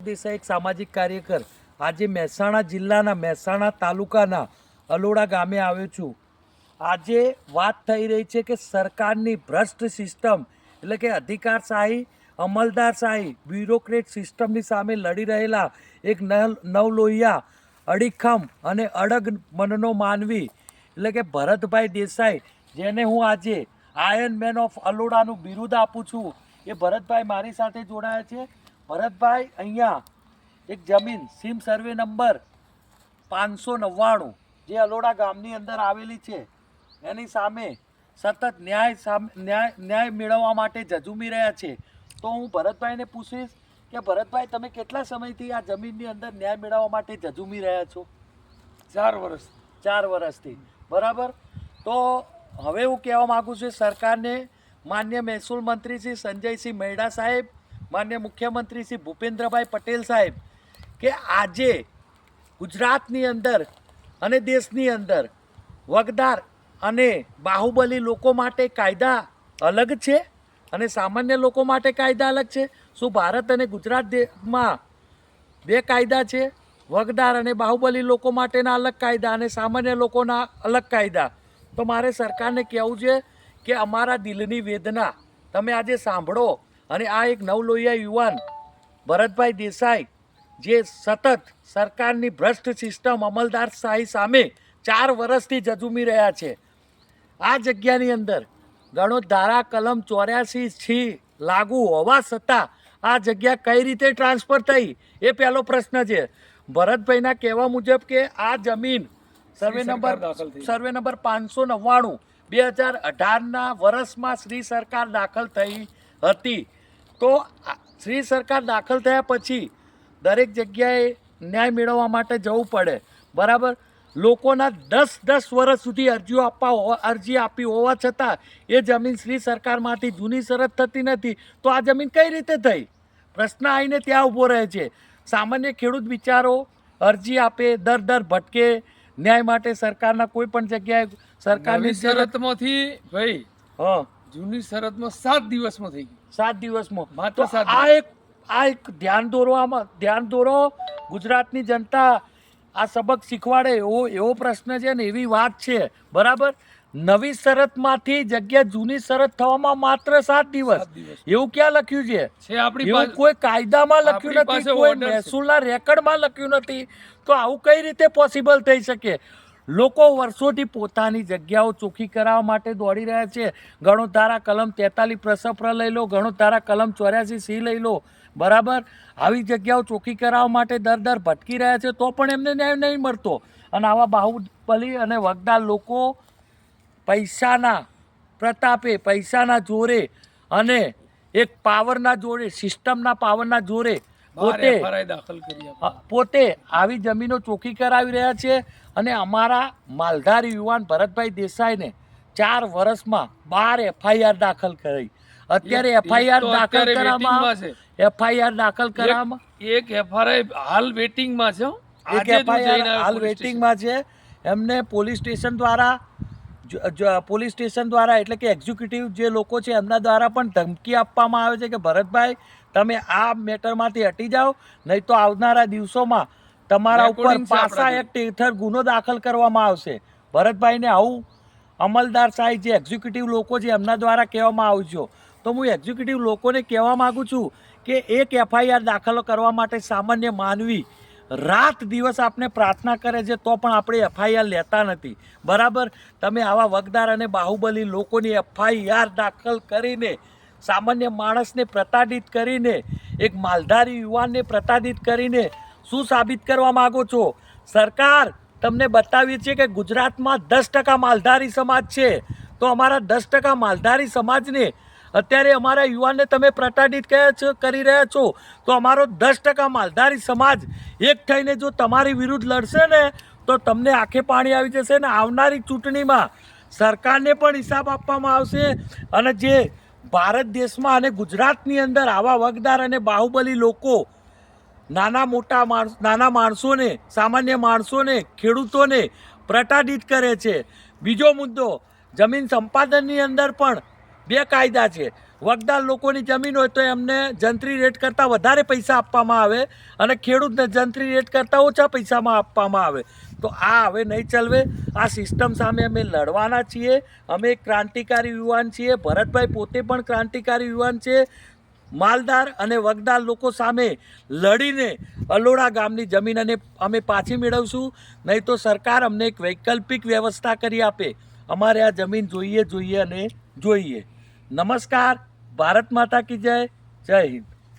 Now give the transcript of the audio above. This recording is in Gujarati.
દેસાઈ એક સામાજિક કાર્યકર. આજે મહેસાણા જિલ્લાના મહેસાણા તાલુકાના અલોડા ગામે આવ્યો છું. આજે વાત થઈ રહી છે કે સરકારની ભ્રષ્ટ સિસ્ટમ, એટલે કે અધિકારશાહી, અમલદારશાહી, બ્યુરોક્રેટ સિસ્ટમની સામે લડી રહેલા એક નવ નવલોહિયા, અડીખમ અને અડગ મનનો માનવી, એટલે કે ભરતભાઈ દેસાઈ, જેને હું આજે આયર્ન મેન ઓફ અલોડાનું બિરુદ આપું છું. એ ભરતભાઈ મારી સાથે જોડાયા છે. ભરતભાઈ અહીંયા એક જમીન સીમ સર્વે નંબર પાંચસો નવ્વાણું જે અલોડા ગામની અંદર આવેલી છે. એની સામે સતત ન્યાય સામે ન્યાય ન્યાય મેળવવા માટે જજુમી રહ્યા છે. તો હું ભરતભાઈને પૂછીશ કે ભરતભાઈ તમે કેટલા સમયથી આ જમીનની અંદર ન્યાય મેળવવા માટે જજુમી રહ્યા છો? ચાર વર્ષ ચાર વર્ષથી. બરાબર? તો હવે હું કહેવા માગું છું સરકારને માન્ય મહેસૂલ મંત્રી શ્રી સંજયસિંહ મહેડા સાહેબ માન્ય મુખ્યમંત્રી શ્રી ભૂપેન્દ્રભાઈ પટેલ સાહેબ કે આજે ગુજરાતની અંદર અને દેશની અંદર વગદાર અને બાહુબલી લોકો માટે કાયદા અલગ છે અને સામાન્ય લોકો માટે કાયદા અલગ છે. શું ભારત અને ગુજરાત દેશમાં બે કાયદા છે? વગદાર અને બાહુબલી લોકો માટેના અલગ કાયદા અને સામાન્ય લોકોના અલગ કાયદા. તો મારે સરકારને કહેવું છે કે અમારા દિલની વેદના તમે આજે સાંભળો અને આ એક નવલોહિયા યુવાન ભરતભાઈ દેસાઈ જે સતત સરકારની ભ્રષ્ટ સિસ્ટમ અમલદારશાહી સામે ચાર વર્ષથી જજુમી રહ્યા છે. આ જગ્યાની અંદર ગણો ધારા કલમ ચોર્યાસી છી લાગુ હોવા છતાં આ જગ્યા કઈ રીતે ટ્રાન્સફર થઈ એ પહેલો પ્રશ્ન છે. ભરતભાઈના કહેવા મુજબ કે આ જમીન સર્વે નંબર. સર્વે નંબર પાંચસો નવ્વાણું બે હજાર અઢારના વર્ષમાં શ્રી સરકાર દાખલ થઈ હતી. તો શ્રી સરકાર દાખલ થયા પછી દરેક જગ્યાએ ન્યાય મેળવવા માટે જવું પડે. બરાબર? લોકોના દસ દસ વર્ષ સુધી અરજીઓ આપવા અરજી આપી હોવા છતાં એ જમીન શ્રી સરકારમાંથી જૂની શરત થતી નથી. તો આ જમીન કઈ રીતે થઈ? પ્રશ્ન આવીને ત્યાં ઊભો રહે છે. સામાન્ય ખેડૂત બિચારો અરજી આપે દર દર ભટકે ન્યાય માટે સરકારના કોઈ પણ જગ્યાએ સરકારની શરતમાંથી ભાઈ હા. જૂની શરતમાં સાત દિવસમાં થઈ ગયું. સાત દિવસમાં. માત્ર સાત આ એક આ એક ધ્યાન દોરવામાં ધ્યાન દોરો. ગુજરાતની જનતા આ સબક શીખવાડે એવો એવો પ્રશ્ન છે ને એવી વાત છે. બરાબર? નવી શરતમાંથી જગ્યા જૂની શરત થવામાં માત્ર સાત દિવસ. એવું ક્યાં લખ્યું છે? છે આપણી એવું કોઈ કાયદામાં લખ્યું નથી કોઈ. મહેસૂલના રેકર્ડમાં લખ્યું નથી. તો આવું કઈ રીતે પોસિબલ થઈ શકે? લોકો વર્ષોથી પોતાની જગ્યાઓ ચોખ્ખી કરાવવા માટે દોડી રહ્યા છે. ઘણો ધારા કલમ તેતાલીસ પ્રસપ્ર લઈ લો ઘણો ધારા કલમ ચોર્યાસી સી લઈ લો. બરાબર? આવી જગ્યાઓ ચોખ્ખી કરાવવા માટે દર દર ભટકી રહ્યા છે, તો પણ એમને ન્યાય નહીં મળતો. અને આવા બાહુબલી અને વગદાર લોકો પૈસાના પ્રતાપે, પૈસાના જોરે અને એક પાવરના જોડે સિસ્ટમના પાવરના જોરે પોતે પોતે આવી જમીનો ચોખ્ખી કરાવી રહ્યા છે અને અમારા માલધારી યુવાન ભરતભાઈ દેસાઈને ચાર વર્ષમાં બાર એફઆઈઆર દાખલ કરી. અત્યારે એફઆઈઆર દાખલ કરવામાં માં એફઆઈઆર દાખલ કરવામાં એક એફઆરઆઈ હાલ વેટિંગમાં છે એક એફઆઈઆર હાલ વેટિંગમાં છે. એમને પોલીસ સ્ટેશન દ્વારા પોલીસ સ્ટેશન દ્વારા એટલે કે એક્ઝિક્યુટિવ જે લોકો છે એમના દ્વારા પણ ધમકી આપવામાં આવે છે કે ભરતભાઈ તમે આ મેટરમાંથી હટી જાઓ નહીં તો આવનારા દિવસોમાં તમારા ઉપર પાસા એક એક્ટ હેઠળ ગુનો દાખલ કરવામાં આવશે. ભરતભાઈને આવું અમલદાર સાહેબ જે એક્ઝિક્યુટિવ લોકો છે એમના દ્વારા કહેવામાં આવજો તો હું એક્ઝિક્યુટિવ લોકોને કહેવા માગું છું કે એક એફઆઈઆર દાખલ કરવા માટે સામાન્ય માનવી રાત દિવસ આપણે પ્રાર્થના કરે છે, તો પણ આપણે એફઆઈઆર લેતા નથી. બરાબર? તમે આવા વગદાર અને બાહુબલી લોકોની એફઆઈઆર દાખલ કરીને, સામાન્ય માણસને પ્રતાડિત કરીને, એક માલધારી યુવાનને પ્રતાડિત કરીને શું સાબિત કરવા માગો છો? સરકાર તમને બતાવીએ છીએ કે ગુજરાતમાં દસ ટકા માલધારી સમાજ છે. તો અમારા દસ ટકા માલધારી સમાજને અત્યારે અમારા યુવાનને તમે પ્રતાડિત કરી રહ્યા છો, તો અમારો દસ ટકા માલધારી સમાજ એક થઈને જો તમારી વિરુદ્ધ લડશે ને, તો તમને આંખે પાણી આવી જશે ને આવનારી ચૂંટણીમાં સરકારને પણ હિસાબ આપવામાં આવશે. અને જે ભારત દેશમાં અને ગુજરાતની અંદર આવા વગદાર અને બાહુબલી લોકો, નાના મોટા માણસ, નાના માણસોને, સામાન્ય માણસોને, ખેડૂતોને પ્રતાડિત કરે છે. બીજો મુદ્દો, જમીન સંપાદનની અંદર પણ બે કાયદા છે. વગદાર લોકોની જમીન હોય તો એમને જંત્રી રેટ કરતાં વધારે પૈસા આપવામાં આવે અને ખેડૂતને જંત્રી રેટ કરતાં ઓછા પૈસામાં આપવામાં આવે. તો આ હવે નહીં ચલવે. આ સિસ્ટમ સામે અમે લડવાના છીએ. અમે એક ક્રાંતિકારી યુવાન છીએ. ભરતભાઈ પોતે પણ ક્રાંતિકારી યુવાન છે. માલદાર અને વગદાર લોકો સામે લડીને અલોડા ગામની જમીન અને અમે પાછી મેળવશું. નહીં તો સરકાર અમને એક વૈકલ્પિક વ્યવસ્થા કરી આપે. અમારે આ જમીન જોઈએ જોઈએ અને જોઈએ. નમસ્કાર ભારત માતા કી જય જય હિન્દ.